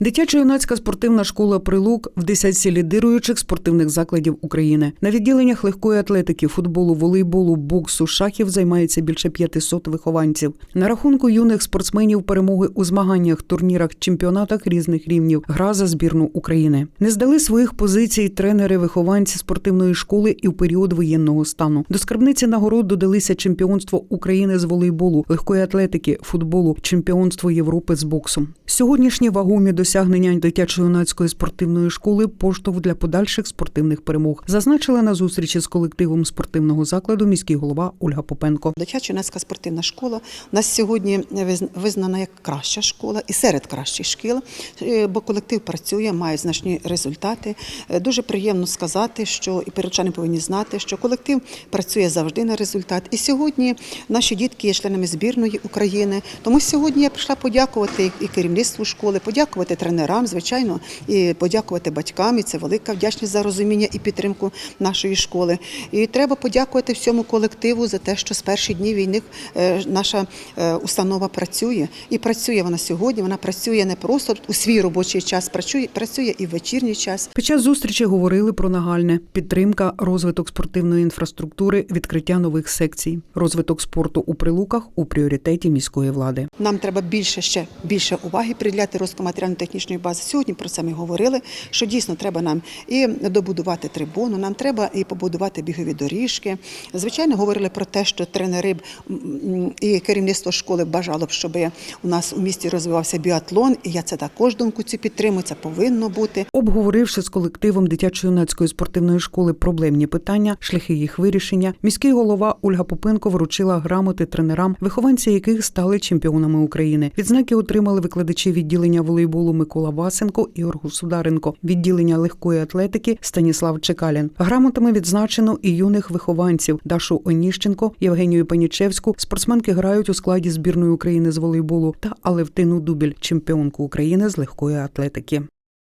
Дитячо-юнацька спортивна школа Прилук в десятці лідируючих спортивних закладів України. На відділеннях легкої атлетики, футболу, волейболу, боксу, шахів займається більше 500 вихованців. На рахунку юних спортсменів перемоги у змаганнях, турнірах, чемпіонатах різних рівнів. Гра за збірну України. Не здали своїх позицій тренери, вихованці спортивної школи і в період воєнного стану. До скарбниці нагород додалися чемпіонство України з волейболу, легкої атлетики, футболу, чемпіонство Європи з боксу. Сьогоднішні вагомі досягнення дитячо-юнацької спортивної школи поштовх для подальших спортивних перемог. Зазначила на зустрічі з колективом спортивного закладу міський голова Ольга Попенко. Дитячо-юнацька спортивна школа у нас сьогодні визн- визнана як краща школа і серед кращих шкіл, е, бо колектив працює, має значні результати. Е, Дуже приємно сказати, що і перечани повинні знати, що колектив працює завжди на результат. І сьогодні наші дітки є членами збірної України. Тому сьогодні я прийшла подякувати і керівництву школи, подякувати тренерам, звичайно, і подякувати батькам. І це велика вдячність за розуміння і підтримку нашої школи. І треба подякувати всьому колективу за те, що з перших днів війни е, наша е, установа працює. І працює вона сьогодні. Вона працює не просто у свій робочий час, працює, працює і в вечірній час. Під час зустрічі говорили про нагальне підтримка, розвиток спортивної інфраструктури, відкриття нових секцій, розвиток спорту у прилуках у пріоритеті міської влади. Нам треба більше ще більше уваги приділяти розвитку матеріально-технічної бази. Сьогодні про це ми говорили. Що дійсно треба нам і добудувати трибуну, нам треба і побудувати бігові доріжки. Звичайно, говорили про те, що тренери і керівництво школи бажало б, щоб у нас у місті розвивався біатлон. І я це також думку цю підтримую. Це повинно бути. Обговоривши з колективом дитячо-юнацької спортивної школи проблемні питання, шляхи їх вирішення, міський голова Ольга Попенко вручила грамоти тренерам, вихованці яких стали чемпіонами України. Відзнаки отримали викладачі відділення волейболу Микола Васенко, Ігор Сударенко, відділення легкої атлетики Станіслав Чекалін. Грамотами відзначено і юних вихованців Дашу Оніщенко, Євгенію Панічевську. Спортсменки грають у складі збірної України з волейболу та Алевтину Дубіль, чемпіонку України з легкої атлетики.